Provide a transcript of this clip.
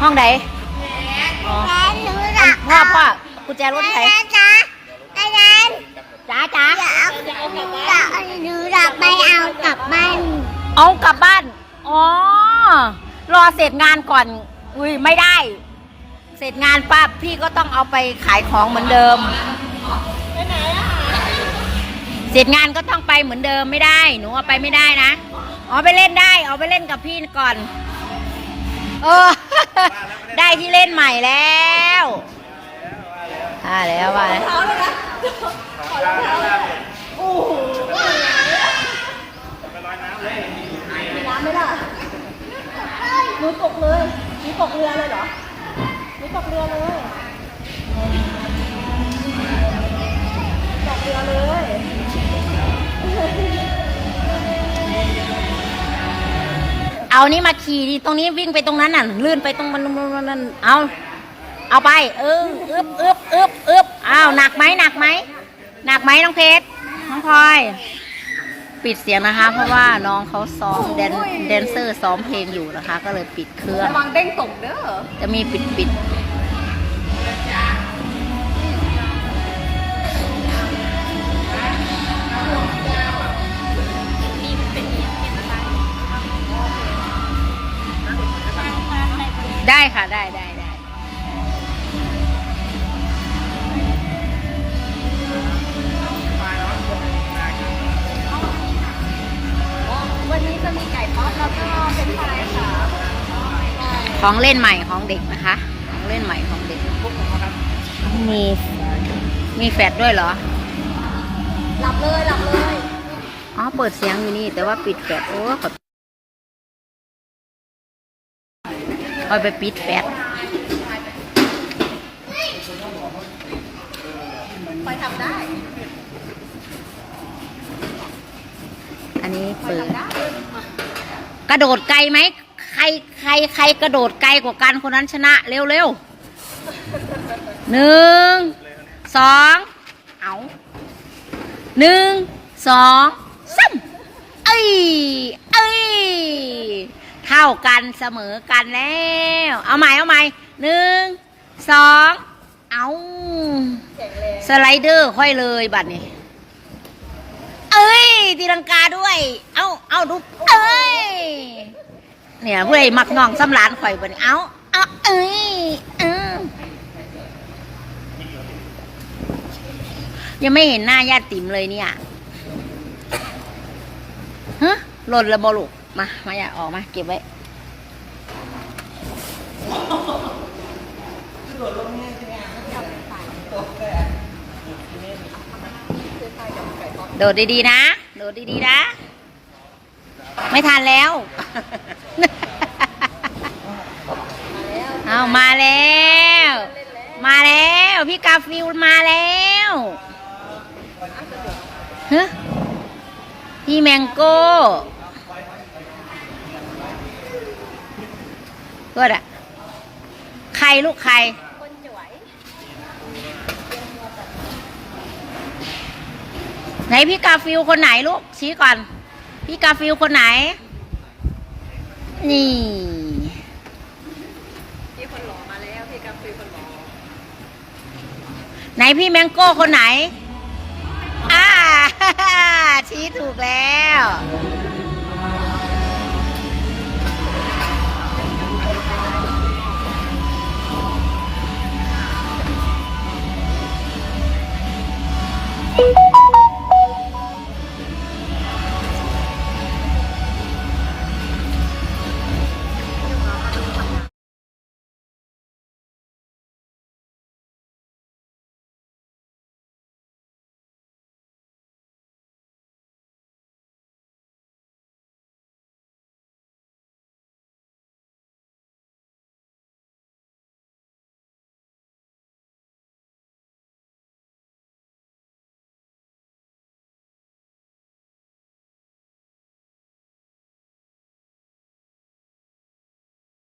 ห้องไหนอ๋อแล้วหนูอัจะนพ่อพ่อกุญแจรถใครแล้วจ้าอาจารย์จ๋าจ๋าจะเอาหนูจะหนูจะไปเอากลับบ้าน เอากลับบ้าน อ๋อ รอเสร็จงานก่อน อุ้ยไม่ได้ เสร็จงานปั๊บพี่ก็ต้องเอาไปขายของเหมือนเดิมเสร็จงานก็ต้องไปเหมือนเดิมไม่ได้ หนูเอาไปไม่ได้นะ อ๋อไปเล่นได้ เอาไปเล่นกับพี่ก่อน เออ ได้ที่เล่นใหม่แล้วอ่าแล้วว่าแล้วน้ำไหมล่ะหนูตกเลยหนูตกเรือเลยเหรอ เอานี่มาขี่ดิตรงนี้วิ่งไปตรงนั้นน่ะลื่นไปตรงมันมันมันเอาเอาไป เอออึบอึบอึบอึบอ้าวหนักไหมหนักไหมหนักไหมน้องเพชรน้องพลอย ปิดเสียงนะคะ เพราะว่าน้องเขาซ้อมแดนแดนเซอร์ซ้อมเพลงอยู่นะคะ ก็เลยปิดเครื่องระวังเด้งตกเด้อจะมีปิดปิดได้ ของเล่นใหม่ของเด็กนะคะ ของเล่นใหม่ของเด็ก มีมีแฟดด้วยเหรอ หลับเลยหลับเลย อ๋อ เปิดเสียงอยู่นี่ แต่ว่าปิดแฟดโอ้ขอเอาไปปิดแฟดไฟทำได้ อันนี้เปิดทำได้กระโดดไกลไหมใค รใครใครกระโดดไกลกว่ากันคนนั้นชนะเร็วเร็วหนึ่งสองเอาหนึ่งสองสามเอ้ยเอ้ยเท่ากันเสมอกันแล้ว เอาใหม่เอาใหม่หนึ่งสองเอาสไลเดอร์ค่อยเลยบัดนี้ เอ้ยตีลังกาด้วย เอาเอาดูเอ้ย เนี่ยผู้ใดมักน้องสำรานข่อยบนี้เอาเอาเอ้ยเออยังไม่เห็นหน้าญาติติ๋มเลยเนี่ยฮะหล่นระบลูกมา มาอย่าออกมา เก็บไว้โดดดีๆนะ โดดดีๆนะ ไม่ทันแล้ว เอามาแล้ว มาแล้ว พี่กาฟิลมาแล้วฮะพี่แมงโก้ก็อะใครลูกใครไหนพี่กาฟิลคนไหนลูกชี้ก่อน พี่กาฟิลคนไหน นี่ พี่คนหล่อมาแล้วพี่กาฟิลคนหล่อไหนพี่แมงโก้คนไหนอ่าชี้ถูกแล้ว